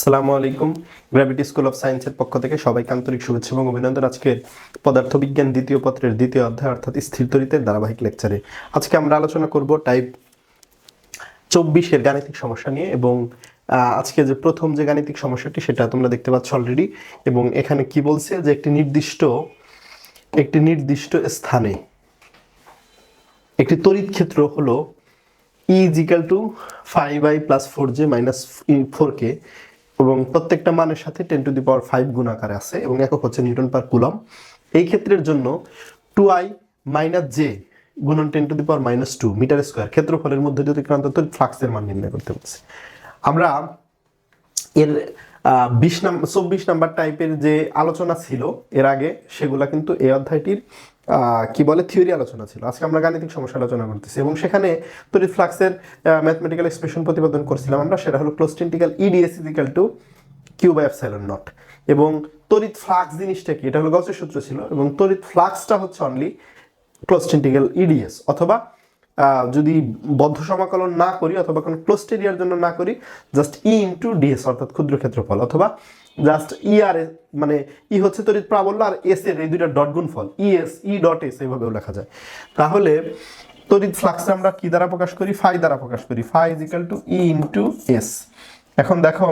আসসালামু আলাইকুম। Gravity School of সায়েন্সের পক্ষ থেকে সবাইকে আন্তরিক শুভেচ্ছা এবং অভিনন্দন আজকের পদার্থবিজ্ঞান দ্বিতীয় পত্রের দ্বিতীয় অধ্যায় অর্থাৎ স্থির তরিতের ধারাবাহিক লেকচারে আজকে আমরা আলোচনা করব টাইপ চব্বিশের গাণিতিক সমস্যা নিয়ে এবং আজকে যে প্রথম যে গাণিতিক সমস্যাটি সেটা তোমরা দেখতে পাচ্ছ অলরেডি এবং এখানে কি বলছে যে একটি নির্দিষ্ট একটি নির্দিষ্ট স্থানে একটি তড়িৎ ক্ষেত্র হলো equal to five I plus four J minus four K এবং প্রত্যেকটা মানের সাথে ten to the power five গুণ আকারে আছে এবং একক হচ্ছে নিউটন পার কুলম এই ক্ষেত্রের জন্য টু আই মাইনাস জে গুণন ten to the power minus two metre square ক্ষেত্রফলের মধ্যে যদি ক্রান্ত ফ্লাক্সের মান নির্ণয় করতে বলছে। আমরা এর বিশ নাম্বার চব্বিশ নাম্বার টাইপের যে আলোচনা ছিল এর আগে, সেগুলা কিন্তু এই অধ্যায়টির কি বলে, থিওরি আলোচনা ছিল। আজকে আমরা গাণিতিক সমস্যা আলোচনা করতেছি এবং সেখানে তড়িৎ ফ্লাক্সের ম্যাথমেটিক্যাল এক্সপ্রেশন প্রতিপাদন করছিলাম আমরা, সেটা হলো ক্লোস্টেন্টিক্যাল EDS equal to q by epsilon naught এবং তড়িৎ ফ্লাক্স জিনিসটা কি? এটা হলো গসের সূত্র ছিল এবং তড়িৎ ফ্লাক্সটা হচ্ছে অনলি ক্লোস্টেন্টিক্যাল ইডিএস অথবা যদি বদ্ধ সমাকলন না করি, অথবা কোনো ক্লোস্টেরিয়ার জন্য না করি জাস্ট ই ইন্টু ডিএস অর্থাৎ ক্ষুদ্র ক্ষেত্রফল। অথবা জাস্ট ই আর মানে ই হচ্ছে তড়িৎ প্রাবল্য আর এস এর, এই দুইটা ডট গুণফল E S, E dot S, এইভাবেও লেখা যায়। তাহলে তড়িৎ ফ্লাক্স আমরা কি দ্বারা প্রকাশ করি? ফাই দ্বারা প্রকাশ করি। Phi equal to E into S এখন দেখো,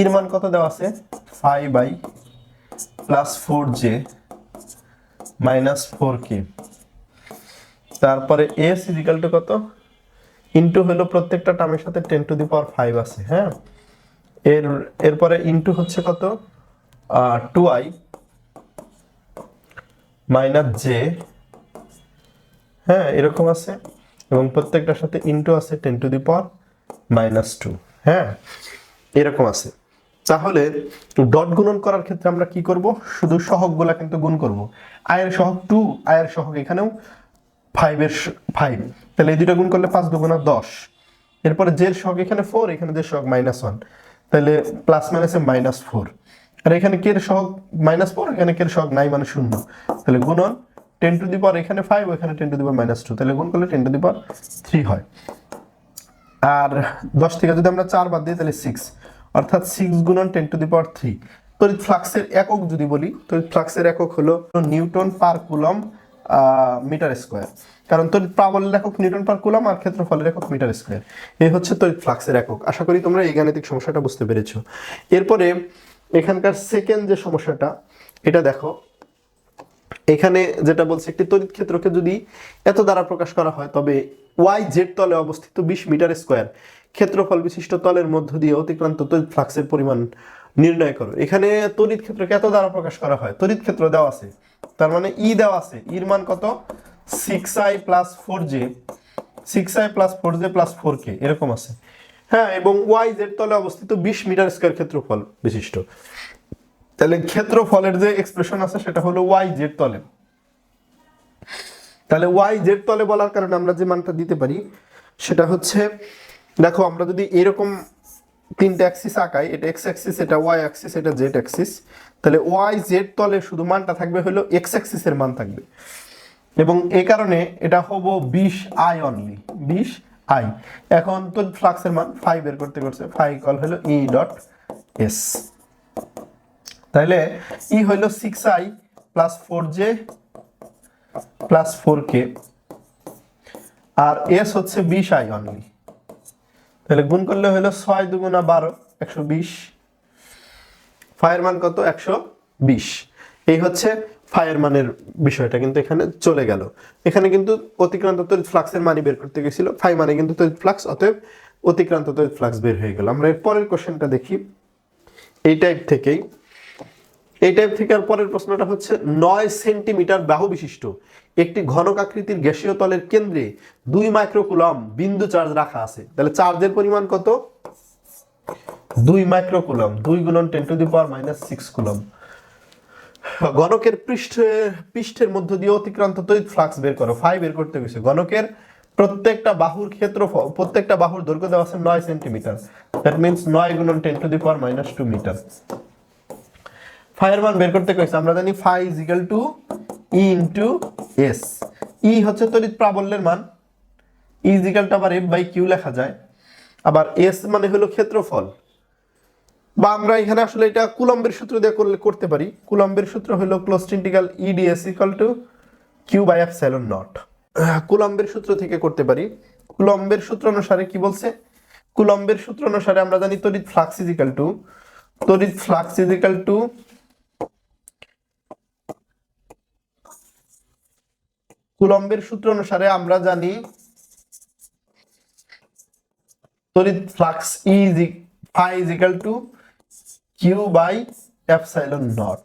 ইর মান কত দেওয়া আছে? Five I plus four J minus four K. তারপরে এস ইজিক্যাল টু কত? ইন্টু হলো প্রত্যেকটা টার্মের সাথে ten to the power five আছে হ্যাঁ? এর, এরপরে ইন্টু হচ্ছে কত? টু আই মাইনাস জে হ্যাঁ এরকম আছে। এবং প্রত্যেকটার সাথে ইন্টু আছে ten to the power minus two হ্যাঁ এরকম আছে। তাহলে ডট গুণন করার ক্ষেত্রে আমরা কি করব? শুধু সহগগুলা কিন্তু গুণ করব। আয়ের সহগ টু আয়ের সহগ এখানেও ফাইভের ফাইভ তাহলে এই দুটো গুণ করলে পাঁচ দুগুণা দশ। এরপরে জের সহগ এখানে ফোর এখানে জের সহগ মাইনাস ওয়ান তাহলে প্লাস মাইনাসে মাইনাস ফোর আর এখানে কের সহগ মাইনাস ফোর এখানে কের সহগ নাই মানে শূন্য। তাহলে গুণন টেন টু দি পাওয়ার এখানে ফাইভ এখানে ten to the power minus two তাহলে গুণ করলে ten to the power three হয়। আর দশ থেকে যদি আমরা চার বাদ দিই তাহলে সিক্স অর্থাৎ সিক্স গুণন ten to the power three তড়িৎ ফ্লাক্সের একক যদি বলি, তড়িৎ ফ্লাক্সের একক হলো newton per coulomb metre square কারণ তড়িৎ প্রাবল্যের একক নিউটন পার কুলম আর ক্ষেত্রফলের একক মিটার স্কোয়ার এই হচ্ছে তড়িৎ ফ্লাক্সের একক। আশা করি তোমরা এই গাণিতিক সমস্যাটা বুঝতে পেরেছ। এরপরে এখানকার সেকেন্ড যে সমস্যাটা, এটা দেখো। এখানে যেটা বলছে, একটি তড়িৎ ক্ষেত্রকে যদি এত দ্বারা প্রকাশ করা হয়, তবে ওয়াই জেড তলে অবস্থিত বিশ মিটার স্কোয়ার ক্ষেত্রফল বিশিষ্ট তলের মধ্য দিয়ে অতিক্রান্ত তড়িৎ ফ্লাক্সের পরিমাণ নির্ণয় করো। এখানে তড়িৎ ক্ষেত্রকে এত দ্বারা প্রকাশ করা হয়, তড়িৎ ক্ষেত্র দেওয়া আছে। তার মানে ই দেওয়া আছে। ইর মান কত? Six i plus four j six i plus four j plus four k এরকম আছে। হ্যাঁ এবং ওয়াই জেড তলে অবস্থিত বিশ মিটার স্কোয়ার ক্ষেত্রফল বিশিষ্ট। তাহলে ক্ষেত্রফলের যে এক্সপ্রেশন আছে, সেটা হলো ওয়াই জেড তলে। তাহলে ওয়াই জেড তলে বলার কারণে আমরা যে মানটা দিতে পারি, সেটা হচ্ছে, দেখো, আমরা যদি এরকম তিনটা অ্যাক্সিস আঁকাই, এটা এক্স অ্যাক্সিস এটা ওয়াই অ্যাক্সিস এটা জেড অ্যাক্সিস তাহলে ওয়াই জেড তলে শুধু মানটা থাকবে হলো এক্স অ্যাক্সিসের মান থাকবে। এবং এ কারণে এটা হব বিশ আই অনলি বিশ আই। এখন তো ফ্লাক্সের মান ফাইভ বের করতে করছে ফাইভ কল হলো ই ডট এস তাহলে ই হইল six i plus four j plus four k R S হচ্ছে বিশ আই অনলি তাহলে গুণ করলে হলো ছয় দুগুণা বারো, একশো বিশ। ফায়ার মান কত? একশো বিশ। এই হচ্ছে ফায়ার মানের বিষয়টা কিন্তু এখানে চলে গেল। এখানে কিন্তু অতিক্রান্ত তড়িৎ ফ্লাক্সের মানি বের করতে গেছিল। ফাই মানে কিন্তু তড়িৎ ফ্লাক্স অতএব অতিক্রান্ত তড়িৎ ফ্লাক্স বের হয়ে গেল। আমরা এর পরের কোশ্চেনটা দেখি। এই টাইপ থেকেই। এই টাইপ থেকে আর পরের প্রশ্নটা হচ্ছে, নয় সেন্টিমিটার বাহু বিশিষ্ট একটি ঘনক আকৃতির গ্যাসীয় তলের কেন্দ্রে দুই মাইক্রোকুলম বিন্দু চার্জ রাখা আছে। তাহলে চার্জের পরিমাণ কত? দুই মাইক্রো কুলম দুই গুণন ten to the power minus six coulomb. গণকের পৃষ্ঠে, পৃষ্ঠের মধ্য দিয়ে অতিক্রান্ত তড়িৎ ফ্লাক্স বের করো ফাই বের করতে গেছে। গণকের প্রত্যেকটা বাহুর ক্ষেত্রফল, প্রত্যেকটা বাহুর দৈর্ঘ্য দেওয়া আছে নয় সেন্টিমিটার দ্যাট মিনস নয় গুণন ten to the power minus two metre ফাইয়ের মান বের করতে কইছে আমরা জানি phi is equal to E into S E হচ্ছে তড়িৎ প্রাবল্যের মান। ইজ ইকাল টু আবার এফ বাই কিউ লেখা যায়। আবার এস মানে হলো ক্ষেত্রফল। বা আমরা এখানে আসলে এটা কুলম্বের সূত্র দিয়ে করলে করতে পারি। কুলম্বের সূত্র হলো close integral E d S equal to q by epsilon naught কুলম্বের সূত্র থেকে করতে পারি। কুলম্বের সূত্র অনুসারে কি বলছে? কুলম্বের সূত্র অনুসারে আমরা জানি তড়িৎ ফ্লাক্স ইজিক্যাল টু তড়িৎ ফ্লাক্স ইজিক্যাল টু কুলম্বের সূত্র অনুসারে আমরা জানি তড়িৎ flux E phi is equal to q by epsilon naught.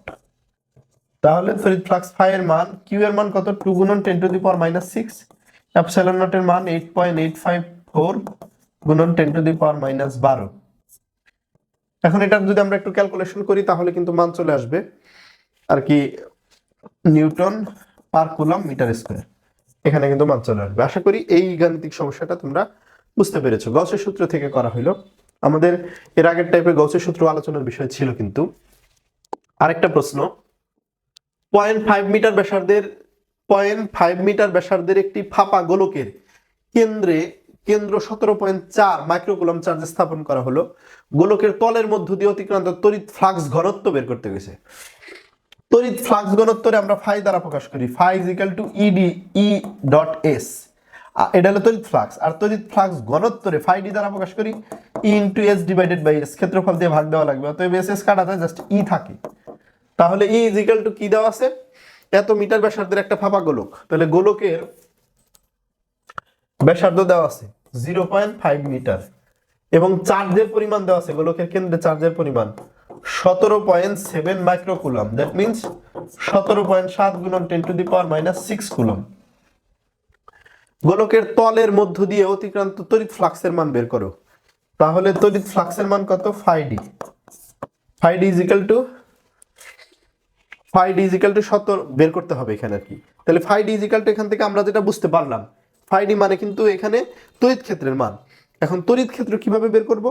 তাহলে তড়িৎ ফ্লাক্স ফাই এর মান, কিউ এর মান কত? টু গুণন ten to the power minus six epsilon naught এর মান eight point eight five four গুণন ten to the power minus বারো এখন এটা যদি আমরা একটু ক্যালকুলেশন করি, তাহলে কিন্তু মান চলে আসবে আর কি newton per coulomb metre square. এখানে কিন্তু মান চলে আসবে। আশা করি এই গাণিতিক সমস্যাটা তোমরা বুঝতে পেরেছ। গaussের সূত্র থেকে করা হলো আমাদের এর আগের টাইপের গaussের সূত্র আলোচনার বিষয় ছিল কিন্তু। আরেকটা প্রশ্ন পয়েন্ট ফাইভ মিটার ব্যাসার্ধের পয়েন্ট ফাইভ মিটার ব্যাসার্ধের একটি ফাঁপা গোলকের কেন্দ্রে কেন্দ্র সতেরো পয়েন্ট চার মাইক্রোকুলম চার্জ স্থাপন করা হলো। গোলকের তলের মধ্য দিয়ে অতিক্রান্ত তড়িৎ ফ্লাক্স ঘনত্ব বের করতে গেছে। তড়িৎ ফ্লাক্স ঘনত্বরে আমরা ফাই দ্বারা প্রকাশ করি phi is equal to E d E dot S এটা হলো তড়িৎ ফ্লাক্স। আর তড়িৎ ফ্লাক্স ঘনত্বরে ফাই ডি দ্বারা প্রকাশ করি E into S divided by S ক্ষেত্রফল দিয়ে ভাগ দেওয়া লাগবে। অতএব এস এস কাটা যায় জাস্ট ই থাকে। তাহলে ই ইজিক্যাল টু কি দেওয়া আছে? এত মিটার ব্যাসার্ধের একটা ফাঁপা গোলক। তাহলে গোলকের ব্যাসার্ধ দেওয়া আছে জিরো পয়েন্ট ফাইভ মিটার। এবং চার্জের পরিমাণ দেওয়া আছে, গোলকের কেন্দ্রে চার্জের পরিমাণ সতেরো point seven micro coulomb that means সতেরো পয়েন্ট সাত গুণন ten to the power minus six coulomb গোলকের তলের মধ্য দিয়ে অতিক্রান্ত তড়িৎ ফ্লাক্সের মান বের করো। তাহলে তড়িৎ ফ্লাক্সের মান কত? Five D. Five D is equal to five D is equal to সতেরো বের করতে হবে এখানে আর কি। তাহলে ফাইভ ডি ইজিক্যাল টু এখান থেকে আমরা যেটা বুঝতে পারলাম ফাইভ ডি মানে কিন্তু এখানে তড়িৎ ক্ষেত্রের মান। এখন তড়িৎ ক্ষেত্র কীভাবে বের করব?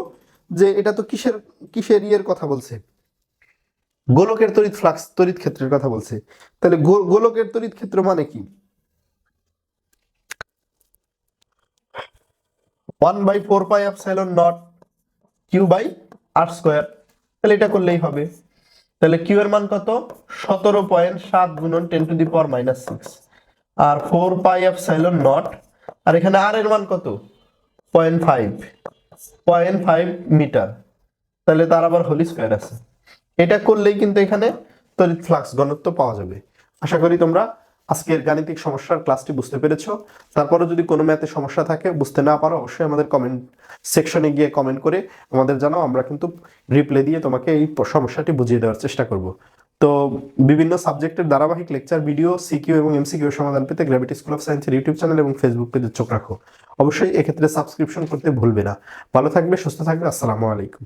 যে এটা তো কিসের কিসের ইয়ের কথা বলছে? গোলকের তড়িৎ ফ্লাক্স তড়িৎ ক্ষেত্রের কথা বলছে। তাহলে গোলকের তড়িৎ ক্ষেত্র মানে কি? One by four pi epsilon naught q by r square. তাহলে এটা করলেই হবে। তাহলে কিউ এর মান কত? সতেরো পয়েন্ট সাত গুণন to the power minus six. R four pi epsilon naught, আর এখানে আর এর মান কত? Point five. Point five metre. তাহলে তার আবার হোলি স্কোয়ার আছে। এটা করলেই কিন্তু এখানে তড়িৎ ফ্লাক্স ঘনত্ব পাওয়া যাবে। আশা করি তোমরা আজকের গাণিতিক সমস্যার ক্লাসটি বুঝতে পেরেছ? তারপরে যদি কোনো ম্যাথে সমস্যা থাকে, বুঝতে না পারো, অবশ্যই আমাদের কমেন্ট সেকশনে গিয়ে কমেন্ট করে আমাদের জানাও, আমরা কিন্তু রিপ্লাই দিয়ে তোমাকে এই সমস্যাটি বুঝিয়ে দেওয়ার চেষ্টা করব। তো বিভিন্ন সাবজেক্টের ধারাবাহিক লেকচার ভিডিও সিকিউ এবং এমসিকিউ সমাধান পেতে গ্র্যাভিটি স্কুল অফ সায়েন্সের ইউটিউব চ্যানেল এবং ফেসবুক পেজে চোখ রাখো। অবশ্যই এক্ষেত্রে সাবস্ক্রিপশন করতে ভুলবে না। ভালো থাকবে, সুস্থ থাকবে, আসসালামু আলাইকুম।